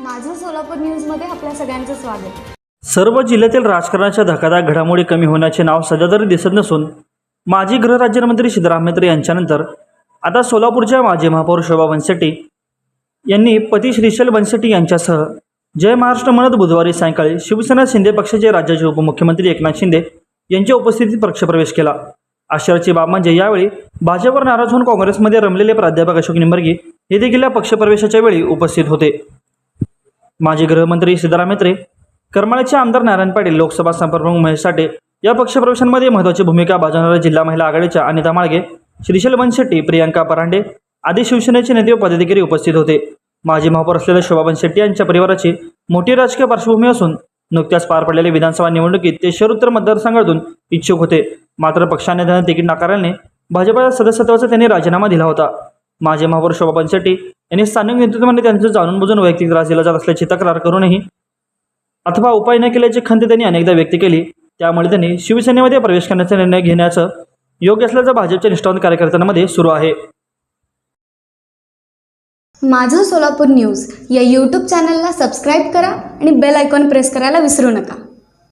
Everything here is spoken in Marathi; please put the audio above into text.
माझं सोलापूर न्यूजमध्ये आपल्या सगळ्यांचं स्वागत. सर्व जिल्ह्यातील राजकारणाच्या धक्कादायक घडामोडी कमी होण्याचे नाव सध्या तरी दिसत नसून माजी गृहराज्यमंत्री सिद्धरामय्या यांच्यानंतर आता सोलापूरच्या माजी महापौर शोभा बनशेट्टी यांनी पती श्रीशैल बनशेट्टी यांच्यासह जय महाराष्ट्र म्हणत बुधवारी सायंकाळी शिवसेना शिंदे पक्षाचे राज्याचे उपमुख्यमंत्री एकनाथ शिंदे यांच्या उपस्थितीत पक्षप्रवेश केला. आश्चर्याची बाब म्हणजे यावेळी भाजपवर नाराज होऊन काँग्रेसमध्ये रमलेले प्राध्यापक अशोक निंबर्गी हे देखील या पक्षप्रवेशाच्या वेळी उपस्थित होते. माजी गृहमंत्री सिद्धरामेत्रे करमाळ्याचे आमदार नारायण पाटील लोकसभा संपर्कप्रमुख महेश साठे या पक्षप्रवेशांमध्ये महत्त्वाची भूमिका बजावणाऱ्या जिल्हा महिला आघाडीच्या अनिता माळगे श्रीशैल बनशेट्टी प्रियांका परांडे आदी शिवसेनेचे नेते व पदाधिकारी उपस्थित होते. माजी महापौर असलेल्या शोभा बनशेट्टी यांच्या परिवाराची मोठी राजकीय पार्श्वभूमी असून नुकत्याच पार पडलेल्या विधानसभा निवडणुकीत ते शहरोत्तर मतदारसंघातून इच्छुक होते. मात्र पक्षाने त्यांना तिकीट नाकारल्याने भाजपच्या सदस्यत्वाचा त्यांनी राजीनामा दिला होता. माजी महापौर शोभा बनशेट्टी यांनी स्थानिक नेतृत्वाने त्यांचं जाणून बुजून वैयक्तिक त्रास दिला जात असल्याची तक्रार करूनही अथवा उपाय न केल्याची खंत त्यांनी अनेकदा व्यक्त केली. त्यामुळे त्यांनी शिवसेनेमध्ये प्रवेश करण्याचा निर्णय घेण्याचं योग्य असल्याचं भाजपच्या निष्ठावंत कार्यकर्त्यांमध्ये सुरू आहे. माझं सोलापूर न्यूज या यूट्यूब चॅनलला सबस्क्राईब करा आणि बेल आयकॉन प्रेस करायला विसरू नका.